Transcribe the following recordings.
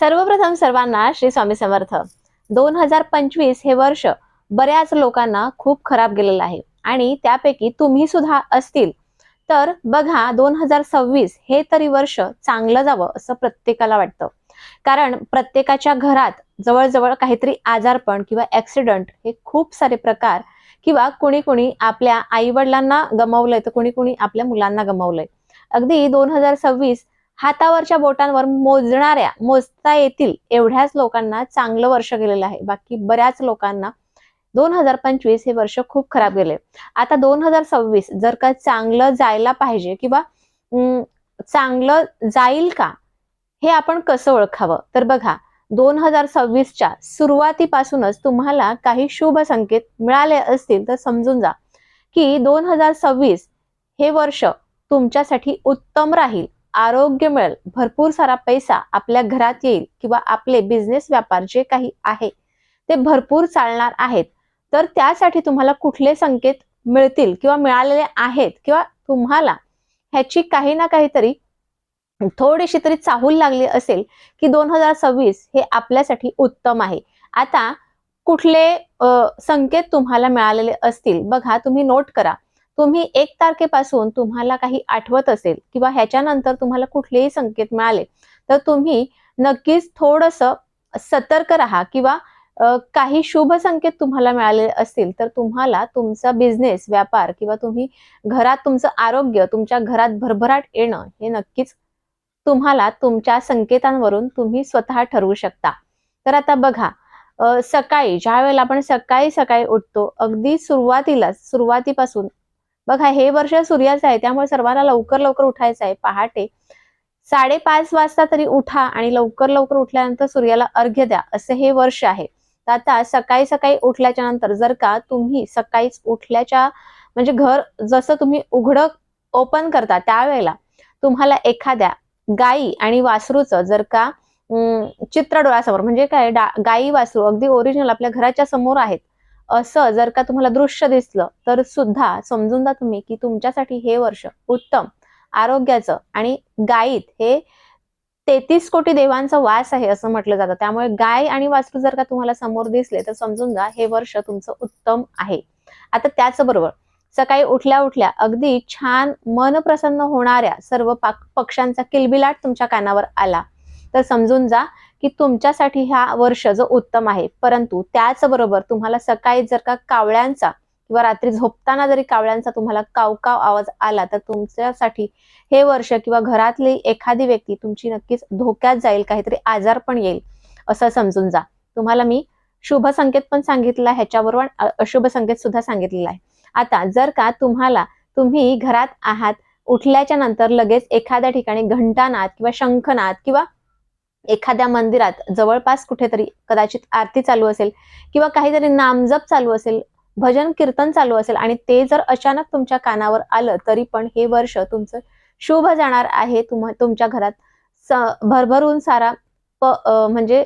सर्वप्रथम सर्वांना श्री स्वामी समर्थ. दोन हजार पंचवीस हे वर्ष बऱ्याच लोकांना खूप खराब गेलेलं आहे. आणि त्यापैकी तुम्ही सुद्धा असतील. तर बघा दोन हजार सव्वीस हे तरी वर्ष चांगलं जावं असं प्रत्येकाला वाटतं. कारण प्रत्येकाच्या घरात जवळजवळ काहीतरी आजारपण किंवा ऍक्सिडेंट हे खूप सारे प्रकार किंवा कुणी कुणी आपल्या आई वडिलांना गमावलंय तर कुणी कुणी आपल्या मुलांना गमावलंय. अगदी दोन हजार सव्वीस हातावरच्या बोटांवर मोजणाऱ्या मोजता येतील एवढ्याच लोकांना चांगलं वर्ष गेलेलं आहे. बाकी बऱ्याच लोकांना दोन हजार पंचवीस हे वर्ष खूप खराब गेले. आता दोन हजार सव्वीस जर का चांगलं जायला पाहिजे किंवा चांगलं जाईल का? हे आपण कसं ओळखावं? तर बघा दोन हजार सव्वीसच्या सुरुवातीपासूनच तुम्हाला काही शुभ संकेत मिळाले असतील तर समजून जा. की दोन हजार सव्वीस हे वर्ष तुमच्यासाठी उत्तम राहील. आरोग्य मिळेल भरपूर सारा पैसा आपल्या घरात येईल किंवा आपले बिझनेस व्यापार जे काही आहे ते भरपूर चालणार आहेत. तर त्यासाठी तुम्हाला कुठले संकेत मिळतील किंवा मिळालेले आहेत किंवा तुम्हाला ह्याची काही ना काहीतरी थोडीशी तरी चाहूल लागली असेल की दोन हजार सव्वीस हे आपल्यासाठी उत्तम आहे. आता कुठले संकेत तुम्हाला मिळालेले असतील बघा तुम्ही नोट करा. तुम्ही एक तारखेपासून तुम्हाला काही आठवत असेल किंवा ह्याच्यानंतर तुम्हाला कुठलेही संकेत मिळाले तर तुम्ही नक्कीच थोडस सतर्क राहा किंवा काही शुभ संकेत तुम्हाला मिळाले असतील तर तुम्हाला तुमचा बिझनेस व्यापार किंवा तुम्ही घरात तुमचं आरोग्य तुमच्या घरात भरभराट येणं हे नक्कीच तुम्हाला तुमच्या संकेतांवरून तुम्ही स्वतः ठरवू शकता. तर आता बघा सकाळी ज्या वेळेला आपण सकाळी सकाळी उठतो अगदी सुरुवातीला सुरुवातीपासून बघा हे वर्ष सूर्याचं आहे त्यामुळे सर्वांना लवकर लवकर उठायचं आहे. पहाटे साडेपाच वाजता तरी उठा आणि लवकर लवकर उठल्यानंतर सूर्याला अर्घ्य द्या. असं हे वर्ष आहे. तर आता सकाळी सकाळी उठल्याच्या नंतर जर का तुम्ही सकाळीच उठल्याच्या म्हणजे घर जसं तुम्ही उघडं ओपन करता त्यावेळेला तुम्हाला एखाद्या गाई आणि वासरूचं जर का चित्र डोळ्यासमोर म्हणजे काय डा- गाई वासरू अगदी ओरिजिनल आपल्या घराच्या समोर आहेत असं जर का तुम्हाला दृश्य दिसलं तर सुद्धा समजून जा तुम्ही की तुमच्यासाठी हे वर्ष उत्तम आरोग्याचं आणि गायीत हे तेहतीस कोटी देवांचा वास आहे असं म्हटलं जातं. त्यामुळे गाय आणि वासरू जर का तुम्हाला समोर दिसले तर समजून जा हे वर्ष तुमचं उत्तम आहे. आता त्याचबरोबर सकाळी उठल्या उठल्या अगदी छान मन प्रसन्न होणाऱ्या सर्व पाक- पक्ष्यांचा किलबिलाट तुमच्या कानावर आला. तर समजून जा की तुमच्यासाठी हा वर्ष जो उत्तम आहे परंतु त्याचबरोबर तुम्हाला सकाळी जर का कावळ्यांचा किंवा रात्री झोपताना जरी कावळ्यांचा तुम्हाला कावकाव आवाज आला तर तुमच्यासाठी हे वर्ष किंवा घरातली एखादी व्यक्ती तुमची नक्कीच धोक्यात जाईल काहीतरी आजार पण येईल असं समजून जा. तुम्हाला मी शुभ संकेत पण सांगितला ह्याच्याबरोबर अशुभ संकेत सुद्धा सांगितलेला आहे. आता जर का तुम्हाला तुम्ही घरात आहात उठल्याच्या नंतर लगेच एखाद्या ठिकाणी घंटानाद किंवा शंखनाद किंवा एखाद्या मंदिरात जवळपास कुठेतरी कदाचित आरती चालू असेल किंवा काहीतरी नामजप चालू असेल भजन कीर्तन चालू असेल आणि ते जर अचानक तुमच्या कानावर आलं तरी पण हे वर्ष तुमचं शुभ जाणार आहे. तुम तुमच्या घरात स- भरभरून सारा प म्हणजे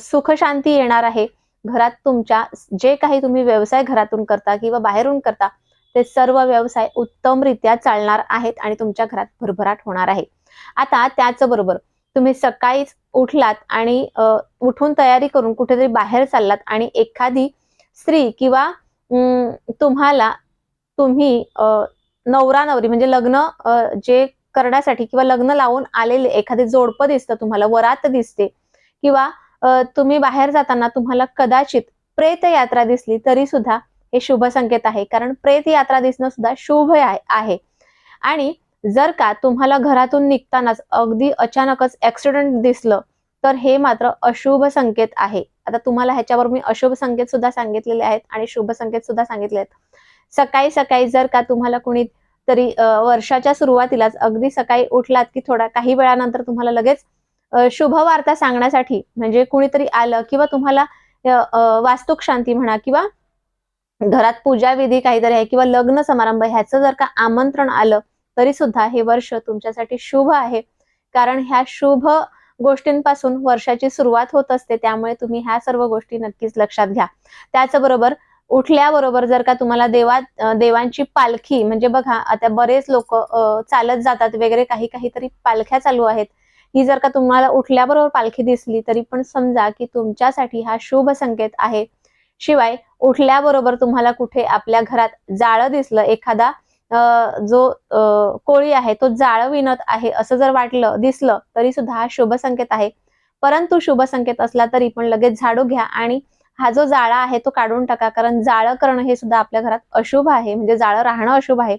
सुख शांती येणार आहे. घरात तुमच्या जे काही तुम्ही व्यवसाय घरातून करता किंवा बाहेरून करता ते सर्व व्यवसाय उत्तमरित्या चालणार आहेत आणि तुमच्या घरात भरभराट होणार आहे. आता त्याचबरोबर तुम्ही सकाळीच उठलात आणि उठून तयारी करून कुठेतरी बाहेर चाललात आणि एखादी स्त्री किंवा अं, तुम्हाला तुम्ही नवरा नवरी म्हणजे लग्न जे करण्यासाठी किंवा लग्न लावून आलेले एखादे जोडपं दिसतं तुम्हाला वरात दिसते किंवा तुम्ही बाहेर जाताना तुम्हाला कदाचित प्रेत यात्रा दिसली तरी सुद्धा हे शुभ संकेत आहे कारण प्रेत यात्रा दिसणं सुद्धा शुभ आहे. आणि जर का तुम्हाला घरातून निघतानाच अगदी अचानकच ऍक्सिडेंट दिसलं तर हे मात्र अशुभ संकेत आहे. आता तुम्हाला ह्याच्यावर मी अशुभ संकेत सुद्धा सांगितलेले आहेत आणि शुभ संकेत सुद्धा सांगितले आहेत. सकाळी सकाळी जर का तुम्हाला कुणी तरी वर्षाच्या सुरुवातीलाच अगदी सकाळी उठलात की थोडा काही वेळानंतर तुम्हाला लगेच शुभ वार्ता सांगण्यासाठी म्हणजे कुणीतरी आलं किंवा तुम्हाला अ, वास्तुक शांती म्हणा किंवा घरात पूजा विधी काहीतरी आहे किंवा लग्न समारंभ ह्याचं जर का आमंत्रण आलं तरी सुद्धा हे वर्ष तुमच्यासाठी शुभ आहे. कारण ह्या शुभ गोष्टींपासून वर्षाची सुरुवात होत असते त्यामुळे तुम्ही ह्या सर्व गोष्टी नक्कीच लक्षात घ्या. त्याचबरोबर उठल्याबरोबर जर का तुम्हाला देवा देवांची पालखी म्हणजे बघा आता बरेच लोक चालत जातात वगैरे काही काहीतरी पालख्या चालू आहेत. ही जर का तुम्हाला उठल्याबरोबर पालखी दिसली तरी पण समजा की तुमच्यासाठी हा शुभ संकेत आहे. शिवाय उठल्याबरोबर तुम्हाला कुठे आपल्या घरात जाळं दिसलं एखादा जो कोळी आहे तो जाळविणत आहे असं जर वाटलं दिसलं तरी सुद्धा हा शुभ संकेत आहे. परंतु शुभ संकेत असला तरी पण लगेच झाडू घ्या आणि हा जो जाळा आहे तो काढून टाका. कारण जाळं करणं हे सुद्धा आपल्या घरात अशुभ आहे. म्हणजे जाळं राहणं अशुभ आहे.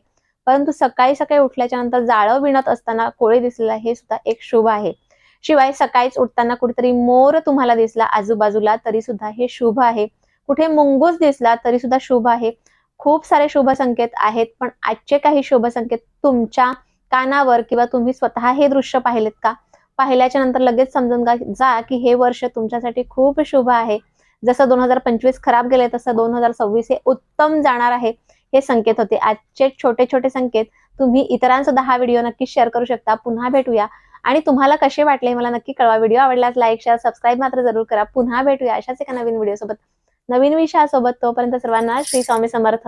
परंतु सकाळी सकाळी उठल्याच्या नंतर जाळं विणत असताना कोळी दिसलेला हे सुद्धा एक शुभ आहे. शिवाय सकाळीच उठताना कुठेतरी मोर तुम्हाला दिसला आजूबाजूला तरी सुद्धा हे शुभ आहे. कुठे मुंगूस दिसला तरी सुद्धा शुभ आहे. खूप सारे शुभ संकेत आहेत पण आजचे काही शुभ संकेत तुमच्या कानावर किंवा तुम्ही स्वतः हे दृश्य पाहिलेत का? पाहिल्याच्या नंतर लगेच समजून जा की हे वर्ष तुमच्यासाठी खूप शुभ आहे. जसं दोन हजार पंचवीस खराब गेले तसं दोन हजार सव्वीस हे उत्तम जाणार आहे हे संकेत होते. आजचे छोटे छोटे संकेत तुम्ही इतरांसुद्धा हा व्हिडिओ नक्की शेअर करू शकता. पुन्हा भेटूया. आणि तुम्हाला कसे वाटले मला नक्की कळवा. व्हिडिओ आवडल्यास लाईक शेअर सबस्क्राईब मात्र जरूर करा. पुन्हा भेटूया अशाच एका नवीन व्हिडिओ सोबत नवीन विषयासोबत तोपर्यंत सर्वांना श्री स्वामी समर्थ.